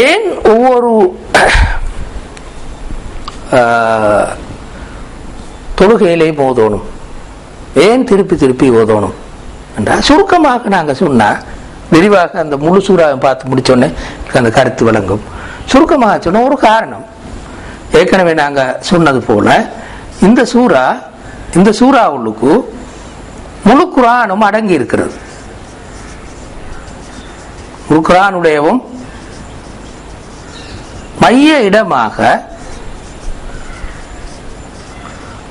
ஏன் ஒவ்வொரு ஆஹ், ஓதணும்? ஏன் திருப்பி திருப்பி ஓதணும்? என்றால் சுருக்கமாக நாங்கள் சொன்னால் விரிவாக அந்த முழு சூறாவை பார்த்து முடித்தோடனே அந்த கருத்து விளங்கும். சுருக்கமாக சொன்ன ஒரு காரணம். ஏற்கனவே நாங்கள் சொன்னது போல இந்த சூறா இந்த சூறாவுக்கு முழு குரானும் அடங்கி இருக்கிறது. முழு குரானுடையவும் மைய இடமாக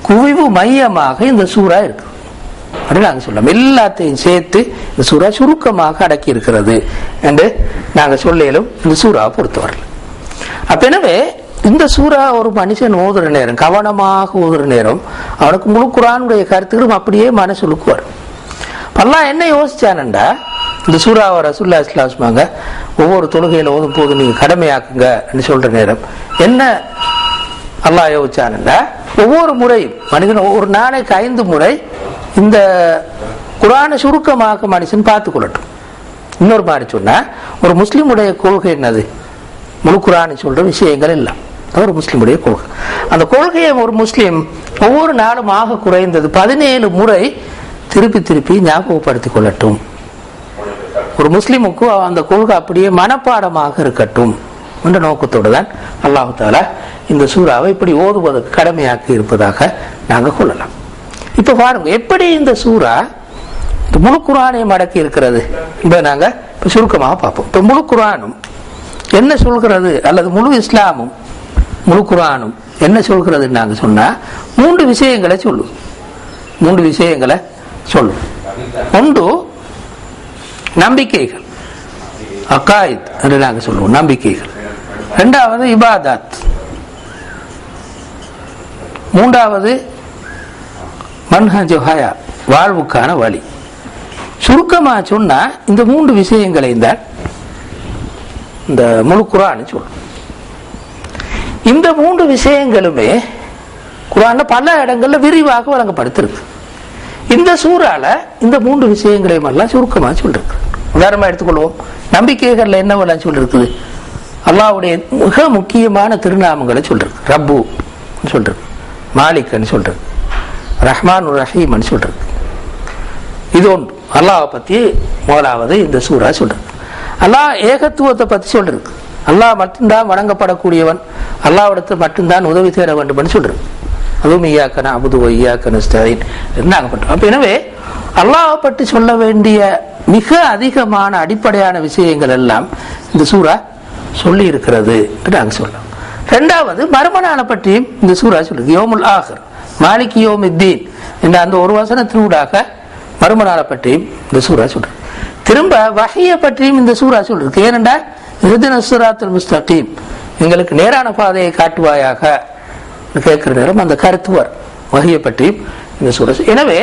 குவிவு மையமாக இந்த சூறா இருக்கு. அப்படின்னு நாங்கள் சொல்லலாம் எல்லாத்தையும் சேர்த்து இந்த சூறா சுருக்கமாக அடக்கி இருக்கிறது என்று நாங்கள் சொல்லலும் இந்த சூறாவை பொறுத்து அப்ப எனவே இந்த சூறா ஒரு மனுஷன் ஓதுற நேரம் கவனமாக ஓதுற நேரம் அவனுக்கு முழு குரானுடைய கருத்துக்களும் அப்படியே மனசுலுக்குவார் பல்லாம் என்ன யோசிச்சானண்டா இந்த சூறாவை ரசுல்லா இஸ்லாஸ்மாங்க ஒவ்வொரு தொழுகையில ஓதும் போது நீங்க கடமையாக்குங்க சொல்ற நேரம். என்ன அல்லா யோசிச்சானண்டா ஒவ்வொரு முறையும் மனிதன் ஒவ்வொரு நாளைக்கு ஐந்து முறை இந்த குரானை சுருக்கமாக மனுஷன் பார்த்து கொள்ளட்டும். இன்னொரு மாதிரி சொன்னா ஒரு முஸ்லீமுடைய கொள்கை என்னது? முழு குரானை சொல்ற விஷயங்கள் இல்லை. ஒரு முஸ்லிமுடைய கொள்கை. அந்த கொள்கையை ஒரு முஸ்லீம் ஒவ்வொரு நாளும் ஆக குறைந்தது பதினேழு முறை திருப்பி திருப்பி ஞாபகப்படுத்திக் கொள்ளட்டும். ஒரு முஸ்லீமுக்கு அந்த கொள்கை அப்படியே மனப்பாடமாக இருக்கட்டும் என்ற நோக்கத்தோடு தான் அல்லாஹு தாலா இந்த சூறாவை இப்படி ஓதுவதற்கு கடமையாக்கி இருப்பதாக நாங்கள் கொள்ளலாம். இப்ப பாருங்க எப்படி இந்த சூறா இந்த முழு குரானையும் அடக்கி இருக்கிறது என்பதை நாங்கள் சுருக்கமாக பார்ப்போம். இப்போ முழு குரானும் என்ன சொல்கிறது? அல்லது முழு இஸ்லாமும் முழு குரானும் என்ன சொல்கிறது நாங்கள் சொன்னால் மூன்று விஷயங்களை சொல்லுவோம். மூன்று விஷயங்களை சொல்லுவோம். ஒன்று நம்பிக்கைகள். அக்காயித் என்று நாங்கள் சொல்லுவோம் நம்பிக்கைகள். ரெண்டாவது இபாதாத். மூன்றாவது மன்ஹஜு ஹயா வாழ்வுக்கான வழி. சுருக்கமா சொன்னா இந்த மூன்று விஷயங்களை தான் இந்த முழு குரான் சொல்லும். இந்த மூன்று விஷயங்களுமே குரான்ல பல இடங்கள்ல விரிவாக வழங்கப்படுத்திருக்கு. இந்த சூறால இந்த மூன்று விஷயங்களையும் எல்லாம் சுருக்கமா சொல்லிருக்கு. உதாரணமா எடுத்துக்கொள்வோம். நம்பிக்கைகள்ல என்னவெல்லாம் சொல்லிருக்குது அல்லாவுடைய மிக முக்கியமான திருநாமங்களை சொல்றது. ரப்பு சொல்றது. மாலிக்னு சொல்றது. ரஹ்மான் ரஹீம்னு சொல்றது. இது ஒன்று. அல்லாவை பத்தி முதலாவது இந்த சூறா சொல்றது. அல்லாஹ் ஏகத்துவத்தை பத்தி சொல்றது. அல்லாஹ் மட்டும்தான் வணங்கப்படக்கூடியவன். அல்லாவிடத்தில் மட்டும்தான் உதவி தேட வேண்டும் சொல்றது. அதுவும் ஐயாக்கன அபுது ஐயாக்கன ஸ்டாலின் நாங்கப்பட்டோம் அப்ப எனவே அல்லாஹ் பற்றி சொல்ல வேண்டிய மிக அதிகமான அடிப்படையான விஷயங்கள் எல்லாம் இந்த சூறா சொல்லி இருக்கிறது என்று நாங்கள் சொல்லலாம். ரெண்டாவது மறுமணான பற்றியும் இந்த சூறா சொல்லுது. யோமுல் ஆகர் மாலிக் யோம் இத்தீன் என்ற அந்த ஒரு வசனத்தினூடாக மறுமணால பற்றியும் இந்த சூறா சொல்றது திரும்ப வகையை பற்றியும் இந்த சூறா சொல்றது ஏனென்றால் இறுதின சுராத்துல் முஸ்தகீம் எங்களுக்கு நேரான பாதையை காட்டுவாயாக கேட்கிற நேரம் அந்த கருத்துவர் வகையை பற்றியும் இந்த சூரஸ் எனவே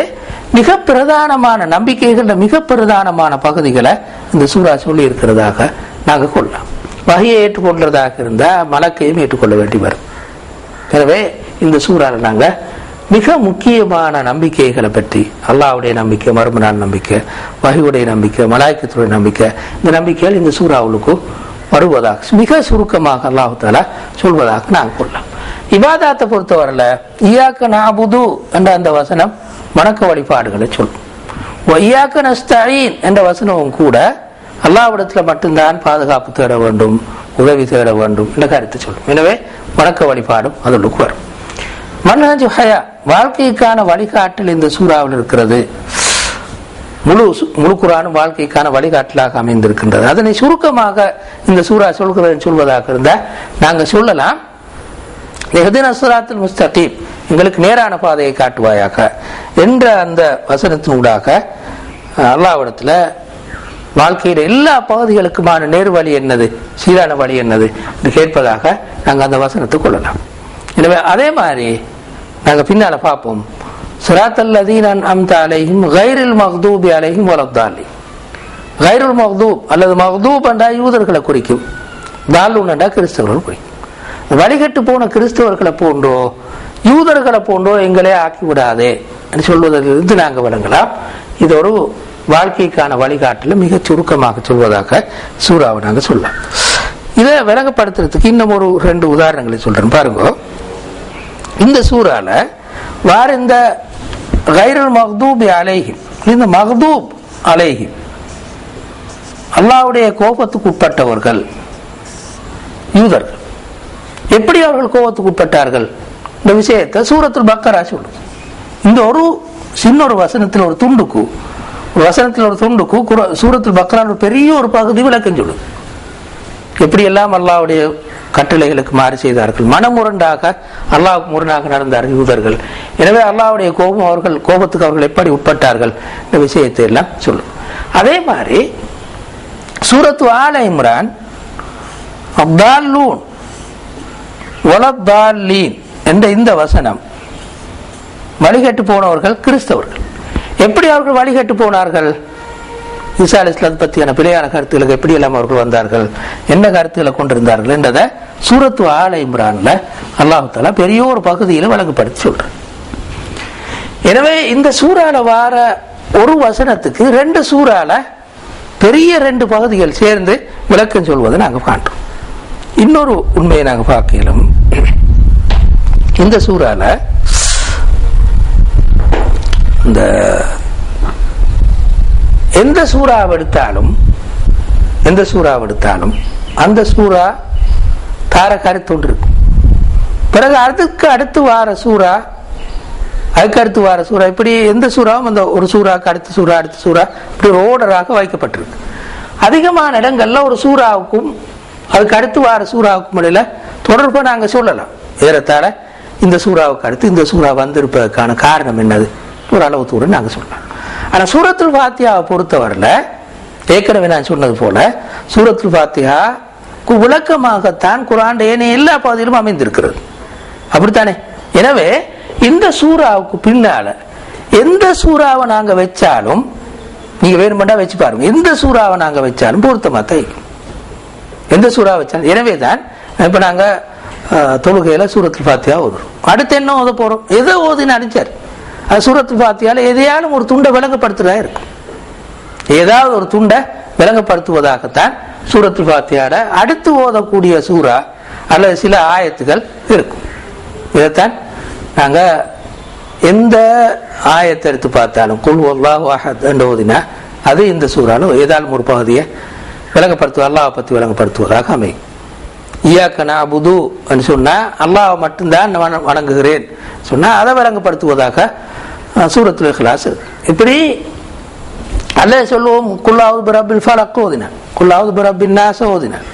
மிக பிரதானமான நம்பிக்கைகள் மிக பிரதானமான பகுதிகளை இந்த சூறா சொல்லி இருக்கிறதாக நாங்கள் கொள்ளலாம். வகையை ஏற்றுக்கொள்றதாக இருந்தால் மலக்கையும் ஏற்றுக்கொள்ள வேண்டி வரும். எனவே இந்த சூறாவில் நாங்கள் மிக முக்கியமான நம்பிக்கைகளை பற்றி அல்லாவுடைய நம்பிக்கை மறுமநாள் நம்பிக்கை வகையுடைய நம்பிக்கை மலாய்க்கத்துடைய நம்பிக்கை இந்த நம்பிக்கைகள் இந்த சூறாவுக்கு வருவதாக மிக சுருக்கமாக அல்லாஹு தாலா சொல்வதாக நாங்கள் கொள்ளலாம். இபாதாத்தை பொறுத்தவரையில இயாக்க நாபுது என்ற அந்த வசனம் வணக்க வழிபாடுகளை சொல்லும். ஒய்யாக்க நஸ்தீன் என்ற வசனமும் கூட அல்லாவிடத்துல மட்டும்தான் பாதுகாப்பு தேட வேண்டும் உதவி தேட வேண்டும் என்ற கருத்தை சொல்லும். எனவே வணக்க வழிபாடும் அதற்கு வரும். மன்ஹஜு ஹயா வாழ்க்கைக்கான வழிகாட்டல் இந்த சூறாவில் இருக்கிறது. முழு சு- முழு குரானும் வாழ்க்கைக்கான வழிகாட்டலாக அமைந்திருக்கின்றது. அதனை சுருக்கமாக இந்த சூறா சொல்கிறேன் சொல்வதாக இருந்தால் நாங்கள் சொல்லலாம். எஹ்தின சிராத்துல் முஸ்தகீம். எங்களுக்கு நேரான பாதையை காட்டுவாயாக. என்ற அந்த வசனத்தினூடாக அஹ், அல்லாஹ்விடத்துல வாழ்க்கையில எல்லா பகுதிகளுக்குமான நேர் வழி என்னது? சீரான வழி என்னது? என்று கேட்பதாக நாங்கள் அந்த வசனத்தை கொள்ளலாம். எனவே அதே மாதிரி நாங்கள் பின்னால பார்ப்போம். சிராத்தல் லதீன் அம்த அலைஹிம் கைரில் மஹதூபி அலையும் வலத்தாலி கைருல் மஹதூப் அல்லது மஹதூப் என்றா யூதர்களை குறிக்கும். தாலூன் உண்டா கிறிஸ்தவர்கள் குறிக்கும். வழிகட்டு போன கிறிஸ்தவர்களை போன்றோ யூதர்களை போன்றோ எங்களே ஆக்கி விடாதே என்று சொல்வதிலிருந்து நாங்க விளங்கலாம். இது ஒரு வாழ்க்கைக்கான வழிகாட்டில் மிக சுருக்கமாக சொல்வதாக சூறாவை நாங்க சொல்லலாம். இதை விளங்கப்படுத்துறதுக்கு இன்னும் ஒரு ரெண்டு உதாரணங்களை சொல்றேன். பாருங்க. இந்த சூறால வார் இந்த கைரல் மஹ்தூப் அலைஹிம் இந்த மஹதூப் அலைஹிம் அல்லாவுடைய கோபத்துக்கு உட்பட்டவர்கள் யூதர்கள். எப்படி அவர்கள் கோபத்துக்கு உட்பட்டார்கள்? இந்த விஷயத்தை சூரத்துல் பக்கரா சொல்லும். இந்த ஒரு சின்ன ஒரு வசனத்தில் ஒரு துண்டுக்கு ஒரு வசனத்தில் ஒரு துண்டுக்கு குர- சூரத்துல் பக்கரா ஒரு பெரிய ஒரு பகுதி விளக்கம் சொல்லும். எப்படி எல்லாம் அல்லாவுடைய கட்டளைகளுக்கு மாறு செய்தார்கள்? மனமுரண்டாக அல்லாஹ் முரணாக நடந்தார்கள் யூதர்கள். எனவே அல்லாவுடைய கோபம் அவர்கள் கோபத்துக்கு அவர்கள் எப்படி உட்பட்டார்கள்? இந்த விஷயத்தை எல்லாம் சொல்லும். அதே மாதிரி சூரத்து ஆல இம்ரான் அப்தால்லூன் ஒலத்தாலீன் என்ற இந்த வசனம் வழிகட்டு போனவர்கள் கிறிஸ்தவர்கள். எப்படி அவர்கள் வழிகட்டு போனார்கள்? ஈசா அலி இஸ்லாம் பற்றியான பிழையான கருத்துக்களுக்கு எப்படி எல்லாம் அவர்கள் வந்தார்கள்? என்ன கருத்துக்களை கொண்டிருந்தார்கள் என்றதை சூரத்து ஆலை இம்ரான்ல அல்லாஹு தாலா பெரிய ஒரு பகுதியில் வழங்கப்படுத்தி சொல்ற எனவே இந்த சூறால வார ஒரு வசனத்துக்கு ரெண்டு சூறால பெரிய ரெண்டு பகுதிகள் சேர்ந்து விளக்கம் சொல்வதை நாங்கள் காண்றோம். இன்னொரு உண்மையை நாங்கள் பார்க்கலாம். இந்த சூறால இந்த எந்த சூறாவை எடுத்தாலும் எந்த சூறாவை எடுத்தாலும் அந்த சூறா தார கருத்தொன்று இருக்கும். பிறகு அதுக்கு அடுத்து வார சூறா அதுக்கு அடுத்து வார சூறா இப்படி எந்த சூறாவும் அந்த ஒரு சூறாக்கு அடுத்த சூறா அடுத்த சூறா இப்படி ரோடராக வைக்கப்பட்டிருக்கு. அதிகமான இடங்கள்ல ஒரு சூறாவுக்கும் அதுக்கு அடுத்து வார சூறாவுக்கும் இடையில தொடர்பாக நாங்கள் சொல்லலாம். ஏறத்தாழ இந்த சூறாவுக்கு அடுத்து இந்த சூறா வந்திருப்பதற்கான காரணம் என்னது? ஒரு அளவு தூரம் நாங்க சொல்லலாம். ஆனால் சூரத்துல் பாத்தியாவை பொறுத்தவரையில ஏற்கனவே நான் சொன்னது போல சூரத்துல் ஃபாத்தியா விளக்கமாகத்தான் குரான் ஏனைய எல்லா பகுதியிலும் அமைந்திருக்கிறது. அப்படித்தானே? எனவே இந்த சூறாவுக்கு பின்னால எந்த சூறாவை நாங்கள் வச்சாலும் நீங்கள் வேணுமெண்டா வச்சு பாருங்க. எந்த சூறாவை நாங்கள் வச்சாலும் பொருத்தமாக தைக்கும் எந்த சூறா வச்சாலும். எனவே தான் இப்போ நாங்க அஹ், தொழுகையில சூரத்தில் ஃபாத்தியா ஓதுறோம். அடுத்து என்ன ஓத போகிறோம் எதை ஓதுன்னு அடிச்சார் அது சூரத்தில் ஃபாத்தியால எதையாலும் ஒரு துண்டை விலங்குப்படுத்துறதா இருக்கும். ஏதாவது ஒரு துண்டை விளங்கப்படுத்துவதாகத்தான் சூரத்து பாத்தியால அடுத்து ஓதக்கூடிய சூறா அல்லது சில ஆயத்துகள் இருக்கும். இதைத்தான் நாங்க எந்த ஆயத்தை எடுத்து பார்த்தாலும் குல் அல்லாஹ் ஓதினா அது இந்த சூறாலும் ஏதாலும் ஒரு பகுதியை விளங்கப்படுத்துவ அல்லாவை பற்றி விளங்கப்படுத்துவதாக அமையும் ஈயாக்கனா அபுது என்று சொன்னால் அல்லாவை மட்டும்தான் நான் வணங்குகிறேன். சொன்னால் அதை விளங்கப்படுத்துவதாக அஹ், சூரத்துல் இஹ்லாஸ் இப்படி அல்ல சொல்லுவோம் குல்லாவது பிரபில் ஃபலக் ஓதினான் குல்லாவது பிரபின் நாச ஓதினான்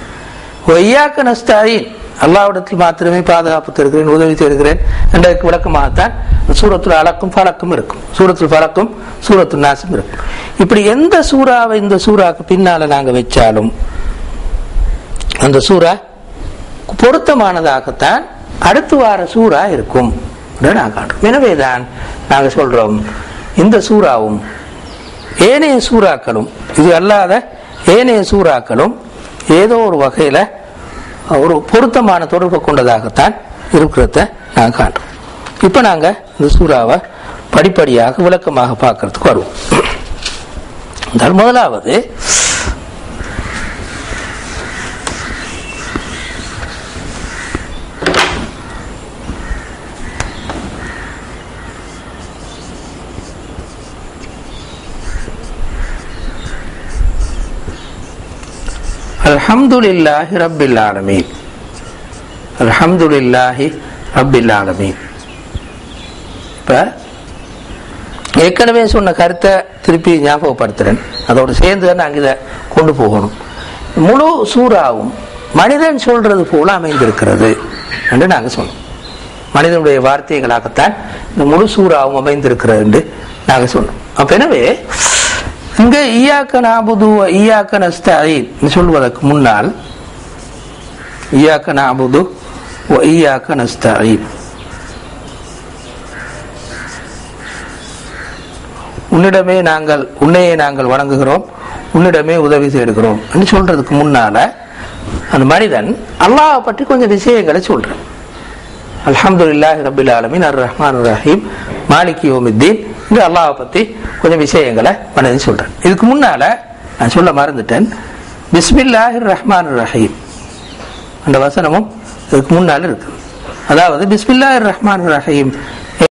ஒய்யாக்க நஸ்தாயின் அல்லாவிடத்தில் மாத்திரமே பாதுகாப்பு தருகிறேன் உதவி தருகிறேன் என்றதுக்கு விளக்கமாகத்தான் சூரத்தில் அலக்கும் பழக்கும் இருக்கும். சூரத்தில் பழக்கும் சூரத்தில் நாசம் இருக்கும். இப்படி எந்த சூறாவை இந்த சூறாக்கு பின்னால நாங்கள் வச்சாலும் அந்த சூறா பொருத்தமானதாகத்தான் அடுத்து வார சூறா இருக்கும். நான் காட்டுறோம். எனவேதான் நாங்கள் சொல்றோம் இந்த சூறாவும் ஏனைய சூறாக்களும் இது அல்லாத ஏனைய சூறாக்களும் ஏதோ ஒரு வகையில் ஒரு பொருத்தமான தொடர்பு கொண்டதாகத்தான் இருக்கிறத நாங்கள் காட்டுறோம் இப்ப நாங்க இந்த சூறாவை படிப்படியாக விளக்கமாக பார்க்கறதுக்கு வருவோம். முதலாவது அல்ஹம்துலில்லாஹி ரப்பில் ஆலமீன். அல்ஹம்துலில்லாஹி ரப்பில் ஆலமீன். இப்ப ஏற்கனவே சொன்ன கருத்தை திருப்பி ஞாபகப்படுத்துறேன். அதோடு சேர்ந்து தான் நாங்கள் இதை கொண்டு போகணும். முழு சூறாவும் மனிதன் சொல்றது போல அமைந்திருக்கிறது என்று நாங்கள் சொன்னோம். மனிதனுடைய வார்த்தைகளாகத்தான் இந்த முழு சூறாவும் அமைந்திருக்கிறது என்று நாங்கள் சொன்னோம். அப்ப எனவே இங்க ஈயாக்க நாபுது ஈயாக்க நஸ்தாயின் சொல்வதற்கு முன்னால் ஈயாக்க நாபுது ஈயாக்க நஸ்தாயின் உன்னிடமே நாங்கள் உன்னையே நாங்கள் வணங்குகிறோம் உன்னிடமே உதவி தேடுகிறோம் என்று சொல்றதுக்கு முன்னால அந்த மனிதன் அல்லாஹ் பற்றி கொஞ்சம் விஷயங்களை சொல்றேன். அலமது இல்லாஹி ரபில் ஆலமின் அர் ரஹ்மான் ரஹீம் மாலிக் யோமித்தீன் என்று அல்லாவை பத்தி கொஞ்சம் விஷயங்களை மனதில் சொல்றேன். இதுக்கு முன்னால நான் சொல்ல மறந்துட்டேன். பிஸ்மில்லாஹி ரஹ்மான் ரஹீம் அந்த வசனமும் இதுக்கு முன்னால் இருக்கு. அதாவது பிஸ்மில்லாஹிர் ரஹ்மான் ரஹீம்